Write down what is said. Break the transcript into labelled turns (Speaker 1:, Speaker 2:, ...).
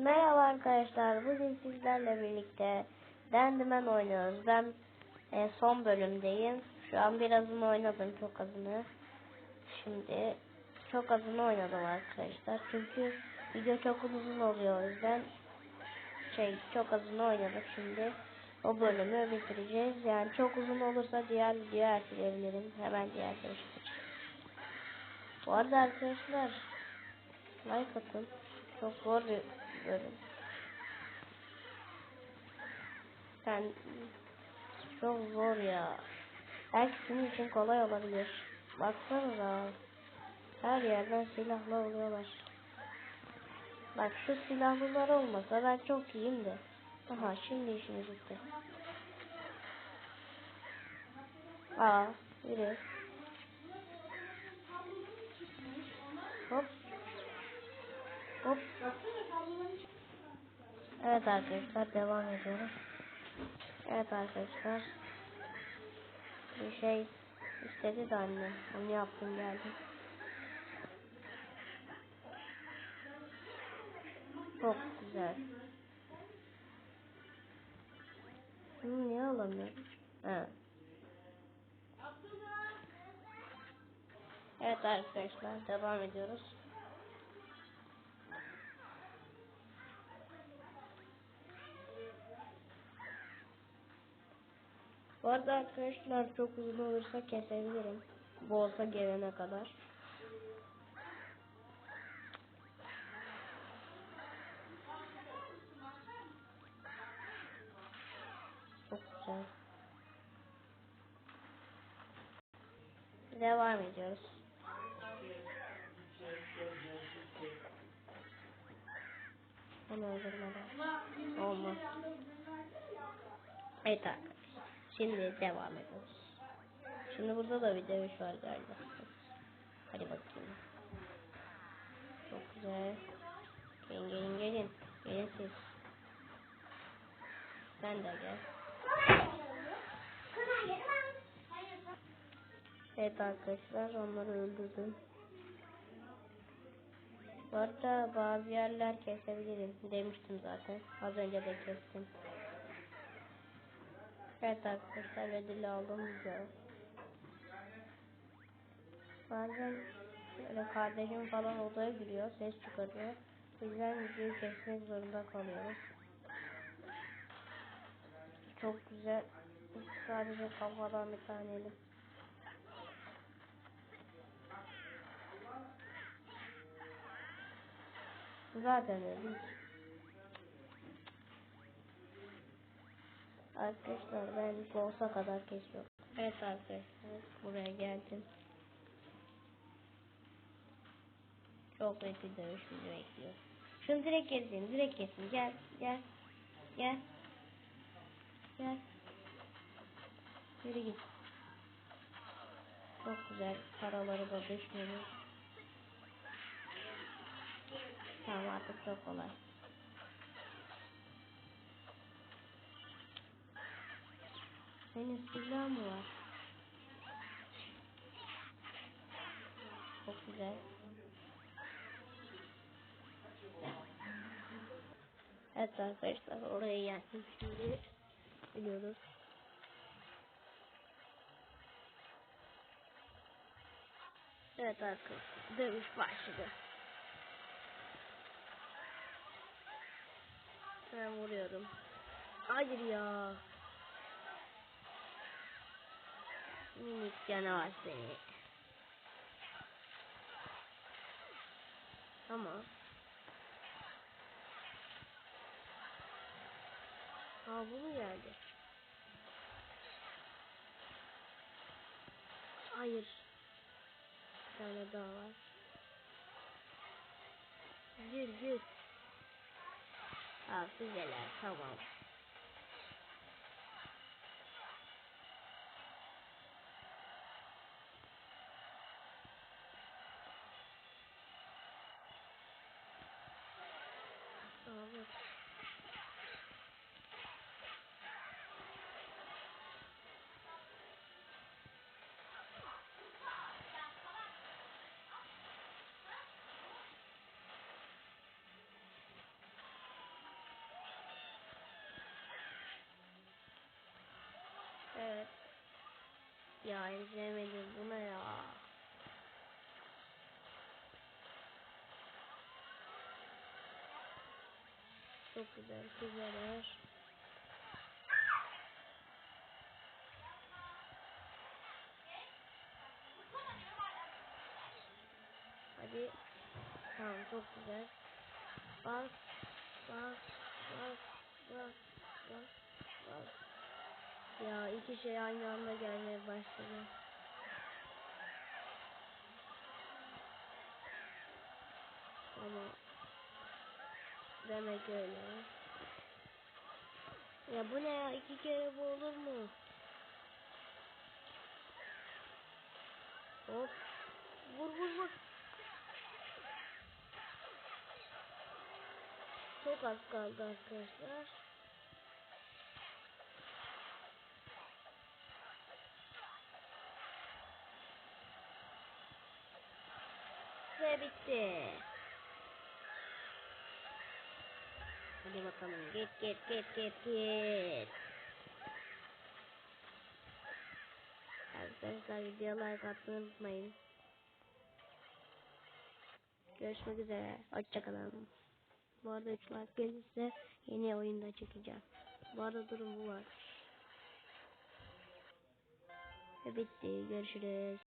Speaker 1: Merhaba arkadaşlar. Bugün sizlerle birlikte Dendimen oynuyoruz. Ben e, son bölümdeyim. Şu an birazını oynadım, çok azını. Şimdi çok azını oynadım arkadaşlar. Çünkü video çok uzun oluyor o yüzden şey çok azını oynadık şimdi. O bölümü bitireceğiz. Yani çok uzun olursa diğer videoyu erteleyebilirim. Hemen diğer görüşürüz. Bu arada arkadaşlar like atın. Çok zor bir bölüm. Sen çok zor ya. Belki senin için kolay olabilir. Baksanıza. Her yerden silahla oluyorlar. Bak şu silahlılar olmasa ben çok iyiyim de. Aha şimdi işimiz bitti. Aa biri. Hop. Hop. Evet arkadaşlar devam ediyoruz. Evet arkadaşlar. Bir şey istedi de annem. Onu yaptım geldim. Çok güzel. Bunu niye alamıyorum? Evet. Evet arkadaşlar devam ediyoruz. Bu arada arkadaşlar çok uzun olursa kesebilirim. Bu olsa gelene kadar. Çok güzel. Devam ediyoruz. Onu öldürmeden. Olmaz. Evet arkadaşlar. Şimdi devam ediyoruz. Şimdi burada da bir dövüş var galiba. Hadi bakayım. Çok güzel. Gelin gelin gelin. Gelin siz. Sen de gel. Evet arkadaşlar onları öldürdüm. Bu arada bazı yerler kesebilirim demiştim zaten. Az önce de kestim. Evet arkadaşlar ödül aldım güzel. Bazen böyle kardeşim falan odaya giriyor ses çıkarıyor. O yüzden videoyu kesmek zorunda kalıyoruz. Çok güzel. Sadece kafadan bir tane elim. Zaten öyle. Arkadaşlar ben boss'a kadar kesiyorum. Evet arkadaşlar buraya geldim. Çok bir dövüş bizi bekliyor. Şunu direkt kesin, direkt kesin. Gel, gel, gel, gel. Yürü git. Çok güzel. Paraları da düşmedi. Tamam artık çok kolay. Senin silah mı var? Çok güzel. Evet arkadaşlar oraya geldik şimdi biliyoruz. Evet arkadaşlar dövüş başladı. Ben vuruyorum. Hayır ya. Minik canavar seni. Tamam. Aa bu mu geldi? Hayır. Bir tane daha var. Gir gir. Aa güzeller tamam. love it. Ja, ich sehe mir die Wunder ja auch. Çok güzel güzeller. Hadi. Tamam çok güzel. Bak. Bak. Bak. Bak. Bak. Bak. Ya iki şey aynı anda gelmeye başladı. Ama demek öyle. Ya bu ne ya? İki kere bu olur mu? Hop. Vur vur vur. Çok az kaldı arkadaşlar. Ve bitti. Hadi bakalım git git git git git. Arkadaşlar videoya like atmayı unutmayın. Görüşmek üzere. Hoşçakalın. Bu arada 3 like gelirse yeni oyunda çekeceğim. Bu arada durum bu var. Ve bitti. Görüşürüz.